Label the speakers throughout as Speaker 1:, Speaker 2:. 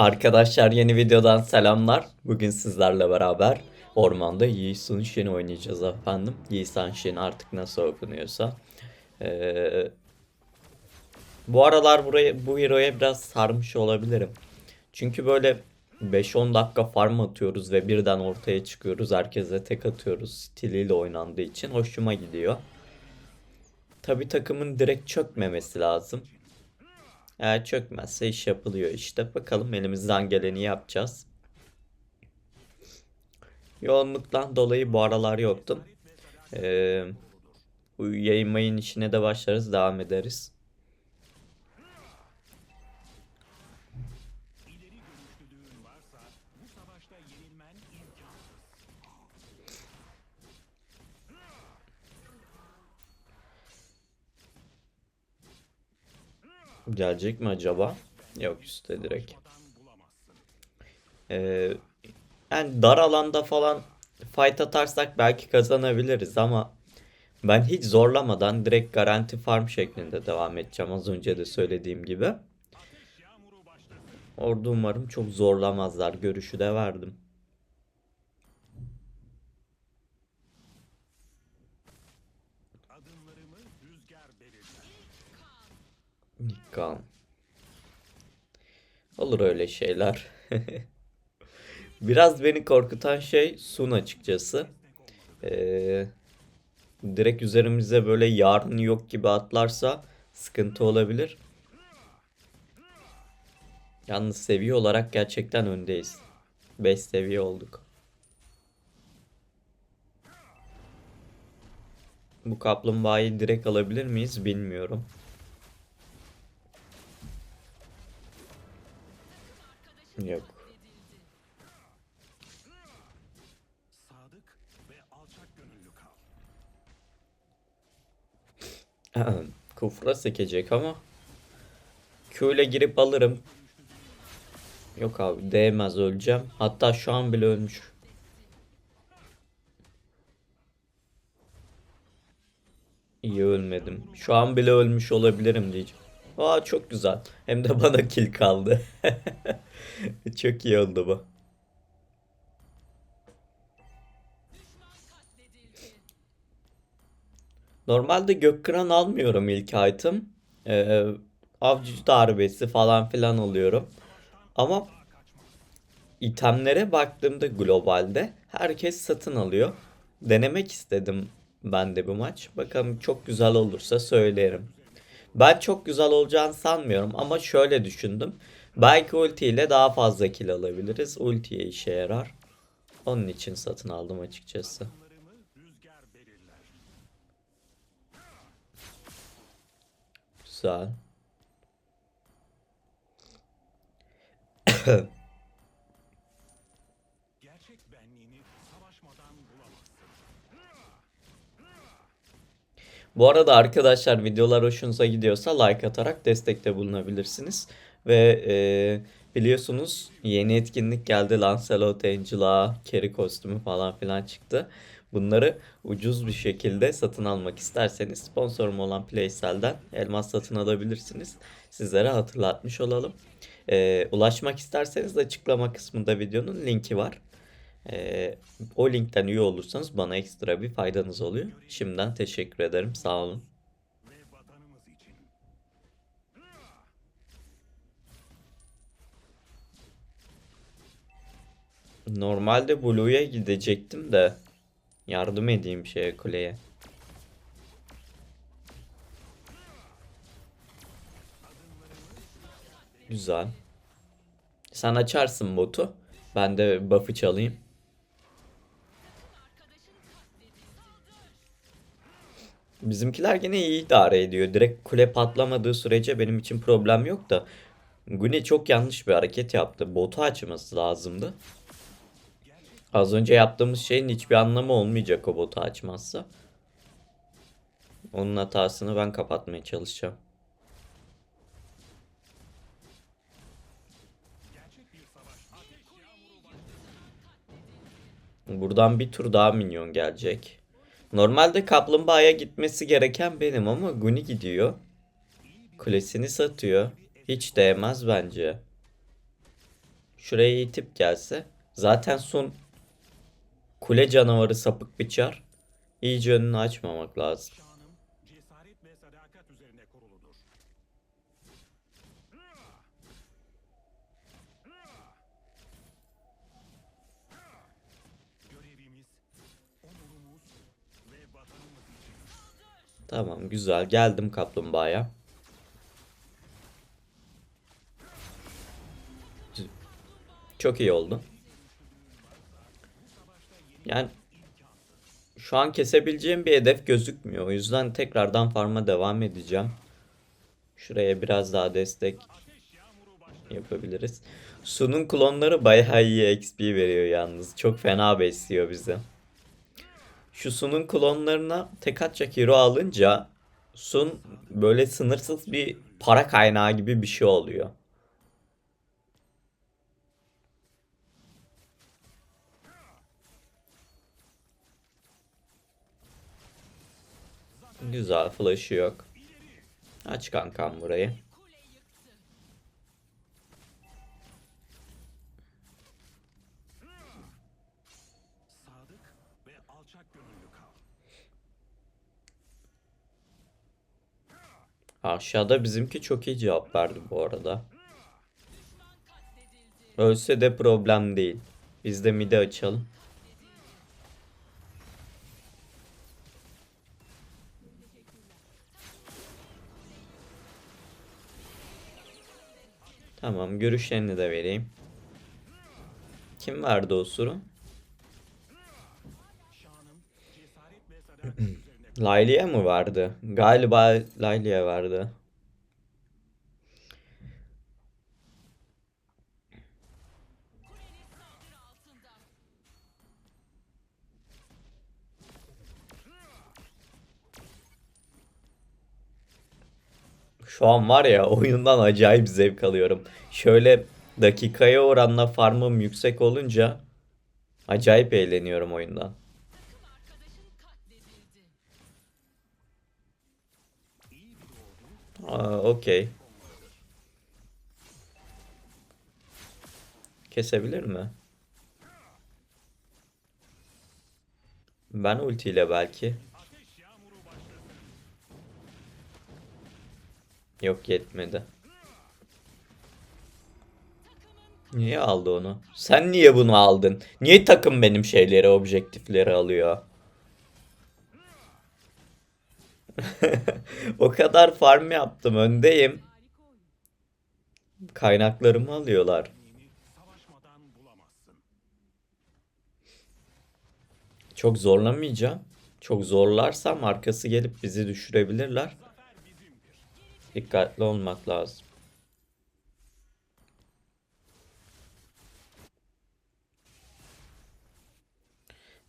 Speaker 1: Arkadaşlar yeni videodan selamlar. Bugün sizlerle beraber ormanda Yi Sun Shin oynayacağız efendim. Yi Sun Shin artık nasıl okunuyorsa. Ee, bu aralar buraya bu hero'ya biraz sarmış olabilirim. Çünkü böyle 5-10 dakika farm atıyoruz ve birden ortaya çıkıyoruz. Herkese tek atıyoruz. Stiliyle oynandığı için hoşuma gidiyor. Tabi takımın direkt çökmemesi lazım. Eğer çökmezse iş yapılıyor işte. Bakalım elimizden geleni yapacağız. Yoğunluktan dolayı bu aralar yoktum. Ee, yayınmayın işine de başlarız. Devam ederiz. Gelecek mi acaba? Yok üstte direkt. Ee, yani dar alanda falan fight atarsak belki kazanabiliriz ama ben hiç zorlamadan direkt garanti farm şeklinde devam edeceğim az önce de söylediğim gibi. Orada umarım çok zorlamazlar. Görüşü de verdim. Nikon. Olur öyle şeyler. Biraz beni korkutan şey Sun açıkçası. Ee, direkt üzerimize böyle yarın yok gibi atlarsa sıkıntı olabilir. Yalnız seviye olarak gerçekten öndeyiz. 5 seviye olduk. Bu kaplumbağayı direkt alabilir miyiz bilmiyorum. Yok.
Speaker 2: Sadık ve alçak gönüllü kal.
Speaker 1: Kufra sekecek ama Q girip alırım. Yok abi değmez öleceğim. Hatta şu an bile ölmüş. İyi ölmedim. Şu an bile ölmüş olabilirim diyeceğim. Aa çok güzel. Hem de bana kill kaldı. Çok iyi oldu bu. Normalde Gökkıran almıyorum ilk item. Ee, avcı darbesi falan filan alıyorum. Ama itemlere baktığımda globalde herkes satın alıyor. Denemek istedim ben de bu maç. Bakalım çok güzel olursa söylerim. Ben çok güzel olacağını sanmıyorum ama şöyle düşündüm. Belki ulti ile daha fazla kill alabiliriz. Ultiye işe yarar. Onun için satın aldım açıkçası. Güzel. Bu arada arkadaşlar videolar hoşunuza gidiyorsa like atarak destekte bulunabilirsiniz. Ve e, biliyorsunuz yeni etkinlik geldi. Lancelot, Angela, Carry kostümü falan filan çıktı. Bunları ucuz bir şekilde satın almak isterseniz sponsorum olan Playsel'den elmas satın alabilirsiniz. Sizlere hatırlatmış olalım. E, ulaşmak isterseniz açıklama kısmında videonun linki var. Ee, o linkten üye olursanız bana ekstra bir faydanız oluyor. Şimdiden teşekkür ederim. Sağ olun. Normalde Blue'ya gidecektim de yardım edeyim şeye kuleye. Güzel. Sen açarsın botu. Ben de buff'ı çalayım. Bizimkiler gene iyi idare ediyor. Direkt kule patlamadığı sürece benim için problem yok da. Gune çok yanlış bir hareket yaptı. Botu açması lazımdı. Az önce yaptığımız şeyin hiçbir anlamı olmayacak o botu açmazsa. Onun hatasını ben kapatmaya çalışacağım. Buradan bir tur daha minyon gelecek. Normalde kaplumbağaya gitmesi gereken benim ama Guni gidiyor. Kulesini satıyor. Hiç değmez bence. Şuraya itip gelse. Zaten son kule canavarı sapık biçar. İyice önünü açmamak lazım. Tamam güzel. Geldim kaplumbağaya. Çok iyi oldu. Yani şu an kesebileceğim bir hedef gözükmüyor. O yüzden tekrardan farma devam edeceğim. Şuraya biraz daha destek yapabiliriz. Sun'un klonları bayağı iyi XP veriyor yalnız. Çok fena besliyor bizi. Şu Sun'un klonlarına tek atacak hero alınca Sun böyle sınırsız bir para kaynağı gibi bir şey oluyor. Güzel flash'ı yok. Aç kankam burayı.
Speaker 2: Sadık ve alçak gönüllü kal.
Speaker 1: Aşağıda bizimki çok iyi cevap verdi bu arada. Ölse de problem değil. Biz de midi açalım. Tamam görüşlerini de vereyim. Kim verdi o suru? Layli'ye mi verdi? Galiba Layli'ye verdi. Şu an var ya oyundan acayip zevk alıyorum. Şöyle dakikaya oranla farmım yüksek olunca acayip eğleniyorum oyundan. Aa, okey. Kesebilir mi? Ben ultiyle belki. Yok yetmedi. Niye aldı onu? Sen niye bunu aldın? Niye takım benim şeyleri, objektifleri alıyor? o kadar farm yaptım, öndeyim. Kaynaklarımı alıyorlar. Çok zorlamayacağım. Çok zorlarsam arkası gelip bizi düşürebilirler. Dikkatli olmak lazım.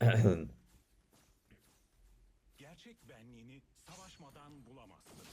Speaker 2: Benliğini savaşmadan bulamazsın.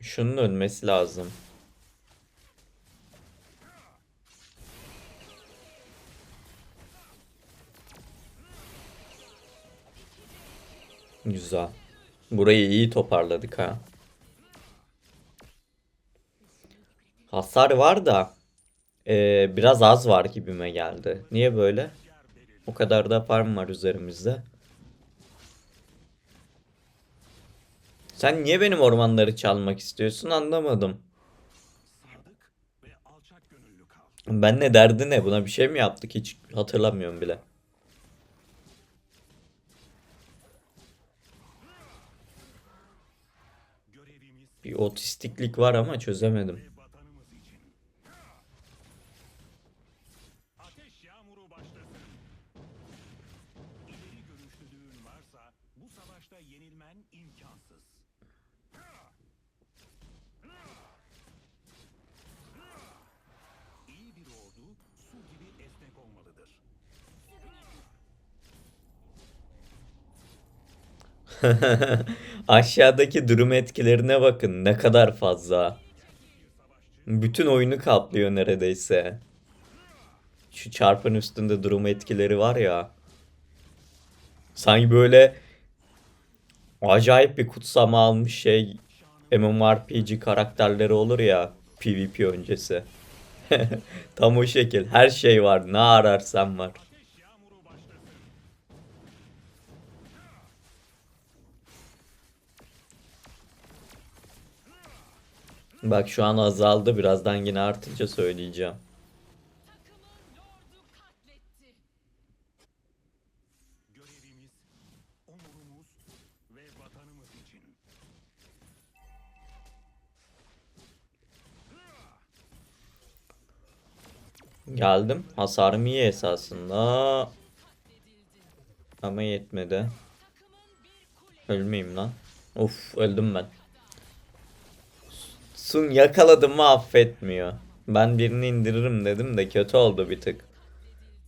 Speaker 1: Şunun ölmesi lazım. Güzel. Burayı iyi toparladık ha. Hasar var da eee, biraz az var gibime geldi. Niye böyle? O kadar da farm var üzerimizde. Sen niye benim ormanları çalmak istiyorsun anlamadım. Ben ne derdi ne? Buna bir şey mi yaptık hiç hatırlamıyorum bile. Bir otistiklik var ama çözemedim.
Speaker 2: Olmalıdır.
Speaker 1: Aşağıdaki durum etkilerine bakın ne kadar fazla. Bütün oyunu kaplıyor neredeyse. Şu çarpın üstünde durum etkileri var ya. Sanki böyle acayip bir kutsama almış şey MMORPG karakterleri olur ya PvP öncesi. Tam o şekil. Her şey var. Ne ararsan var. Bak şu an azaldı. Birazdan yine artınca söyleyeceğim. Geldim. Hasarım iyi esasında. Ama yetmedi. Ölmeyeyim lan. Of öldüm ben. Sun yakaladım mı affetmiyor. Ben birini indiririm dedim de kötü oldu bir tık.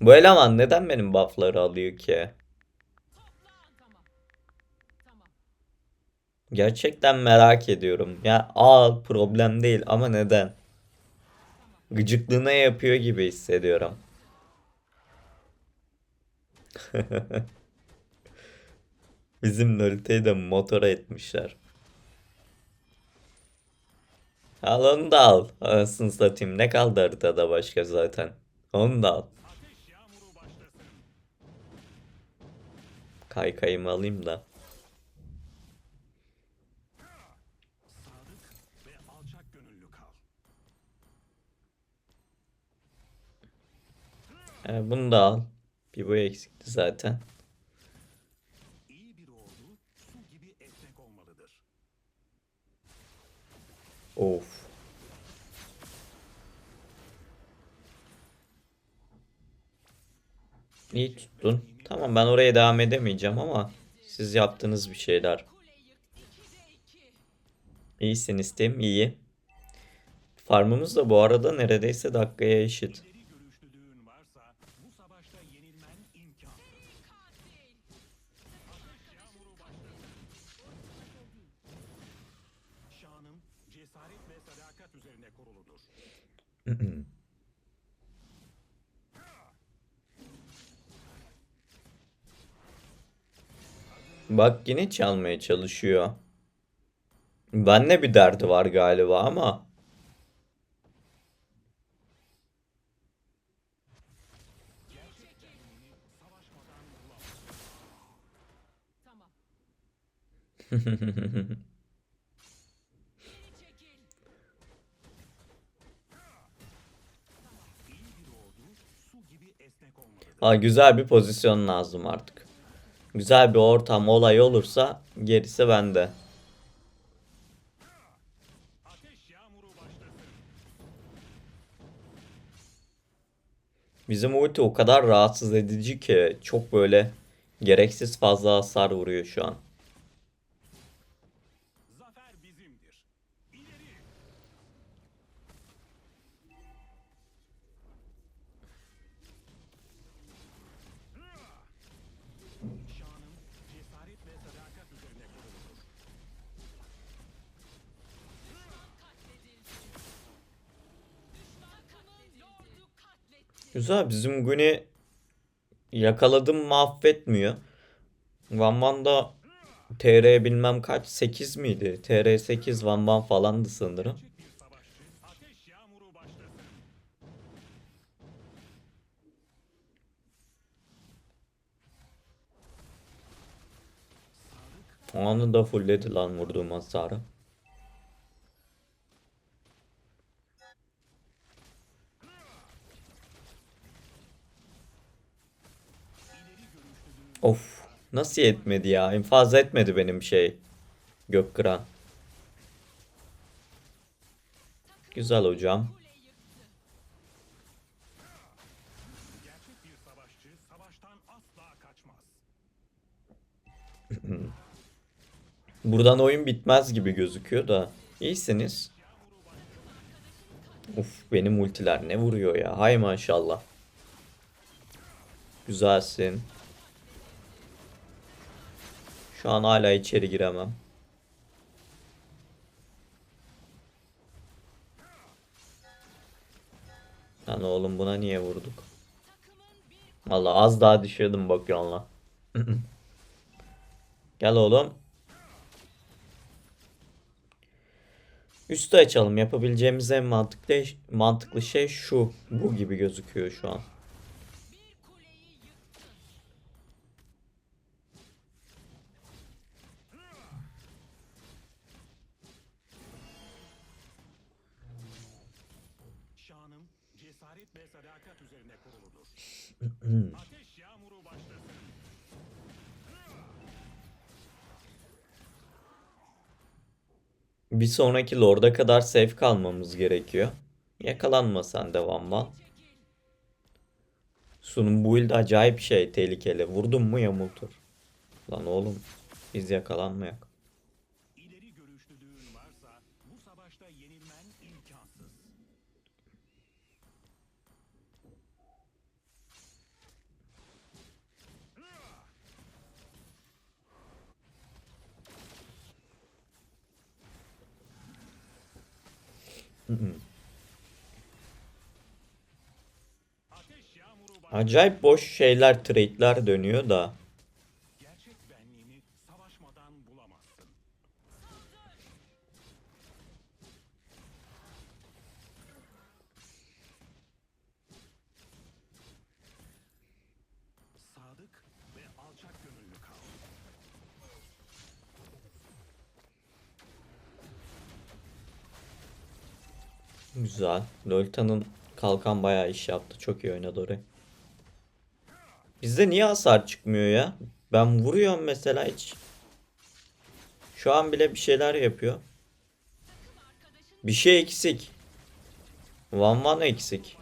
Speaker 1: Bu eleman neden benim buffları alıyor ki? Gerçekten merak ediyorum. Ya al problem değil ama neden? Gıcıklığına yapıyor gibi hissediyorum. Bizim Naruto'yu da motora etmişler. Al onu da al. Anasını satayım. Ne kaldı haritada başka zaten. Onu da al. Kaykayımı alayım da.
Speaker 2: Sadık ve alçak gönüllü kal.
Speaker 1: E, bunu da al. Bir bu eksikti zaten. Of. İyi tuttun. Tamam ben oraya devam edemeyeceğim ama siz yaptınız bir şeyler.
Speaker 3: Kule yık 2'de 2.
Speaker 1: İyisiniz Tim, iyi. Farmımız da bu arada neredeyse dakikaya eşit.
Speaker 2: Üzerine kuruludur.
Speaker 1: Bak yine çalmaya çalışıyor. Benle bir derdi var galiba ama. Ha, güzel bir pozisyon lazım artık. Güzel bir ortam, olay olursa gerisi bende. Bizim ulti o kadar rahatsız edici ki çok böyle gereksiz fazla hasar vuruyor şu an. Güzel bizim Guni yakaladım mahvetmiyor. Van Van da TR bilmem kaç 8 miydi? TR 8 Van Van falandı sanırım.
Speaker 2: Başlasın. Sadık
Speaker 1: Anında fullledi lan vurduğum hasarı. Of nasıl yetmedi ya? İnfaz etmedi benim şey. Gökkıran. Güzel hocam. Buradan oyun bitmez gibi gözüküyor da. İyisiniz. Uf benim ultiler ne vuruyor ya. Hay maşallah. Güzelsin. Şu an hala içeri giremem. Lan oğlum buna niye vurduk? Vallahi az daha düşürdüm bak yanla. Gel oğlum. Üstü açalım. Yapabileceğimiz en mantıklı mantıklı şey şu. Bu gibi gözüküyor şu an.
Speaker 3: Bir
Speaker 1: sonraki Lord'a kadar safe kalmamız gerekiyor. Yakalanmasan devam var. Sunum build acayip şey tehlikeli. Vurdun mu yamultur. Lan oğlum biz yakalanmayak. Acayip boş şeyler, trade'ler dönüyor da. Güzel. Lolta'nın kalkan bayağı iş yaptı. Çok iyi oynadı orayı. Bizde niye hasar çıkmıyor ya? Ben vuruyorum mesela hiç. Şu an bile bir şeyler yapıyor. Bir şey eksik. Van Van eksik.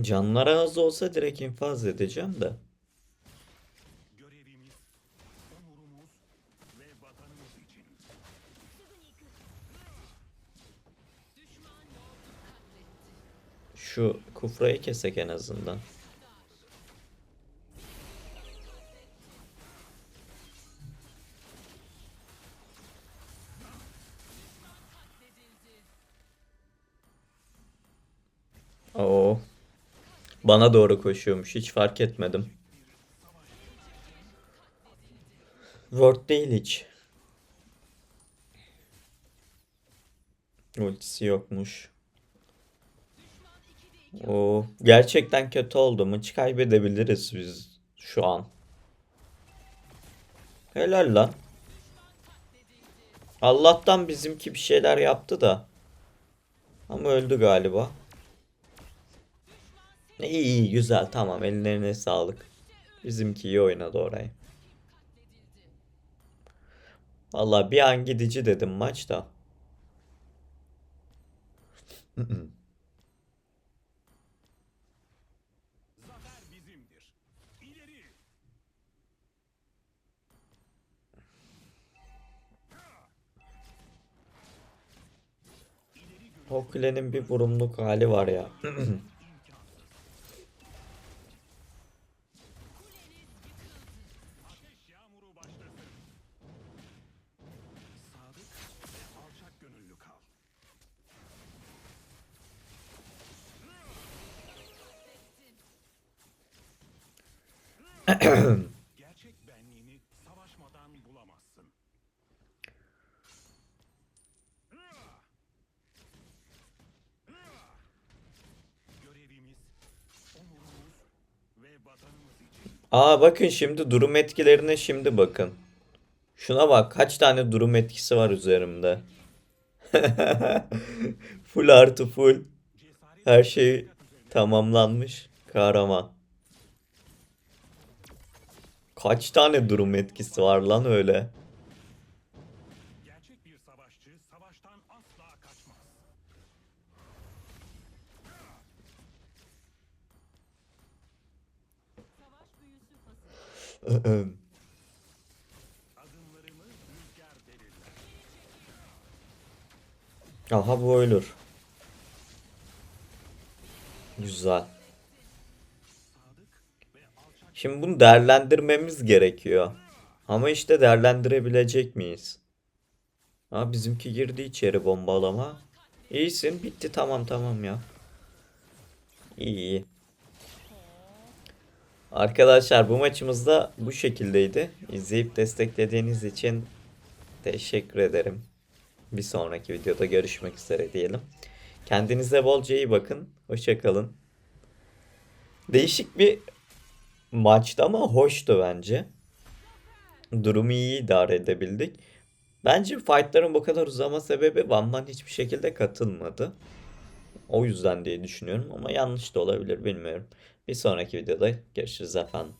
Speaker 1: Canlara az olsa direkt infaz edeceğim de. Şu kufrayı kesek en azından. Oo. Bana doğru koşuyormuş. Hiç fark etmedim. Word değil hiç. Ultisi yokmuş.
Speaker 3: Düşman 2'de 2
Speaker 1: Oo, gerçekten kötü oldu. Maçı kaybedebiliriz biz şu an. Helal lan. Allah'tan bizimki bir şeyler yaptı da. Ama öldü galiba. İyi iyi güzel tamam ellerine sağlık. Bizimki iyi oynadı orayı. Vallahi bir an gidici dedim maçta. O kulenin bir vurumluk hali var ya.
Speaker 2: Ateş yağmuru başlasın. Sadık ve alçak gönüllü kal. Gerçek benliğini savaşmadan bulamazsın. Görevimiz, onurumuz ve vatanımız için.
Speaker 1: Aa bakın şimdi durum etkilerine şimdi bakın. Şuna bak kaç tane durum etkisi var üzerimde. full artı full. Her şey tamamlanmış. Kahraman. Kaç tane durum etkisi var lan öyle? Aha bu ölür. Güzel. Şimdi bunu değerlendirmemiz gerekiyor. Ama işte değerlendirebilecek miyiz? Ha bizimki girdi içeri bombalama. İyisin bitti tamam tamam ya. İyi iyi. Arkadaşlar bu maçımız da bu şekildeydi. İzleyip desteklediğiniz için teşekkür ederim. Bir sonraki videoda görüşmek üzere diyelim. Kendinize bolca iyi bakın. Hoşçakalın. Değişik bir maçtı ama hoştu bence. Durumu iyi idare edebildik. Bence fightların bu kadar uzama sebebi Van Man hiçbir şekilde katılmadı. O yüzden diye düşünüyorum ama yanlış da olabilir bilmiyorum. Bir sonraki videoda görüşürüz efendim.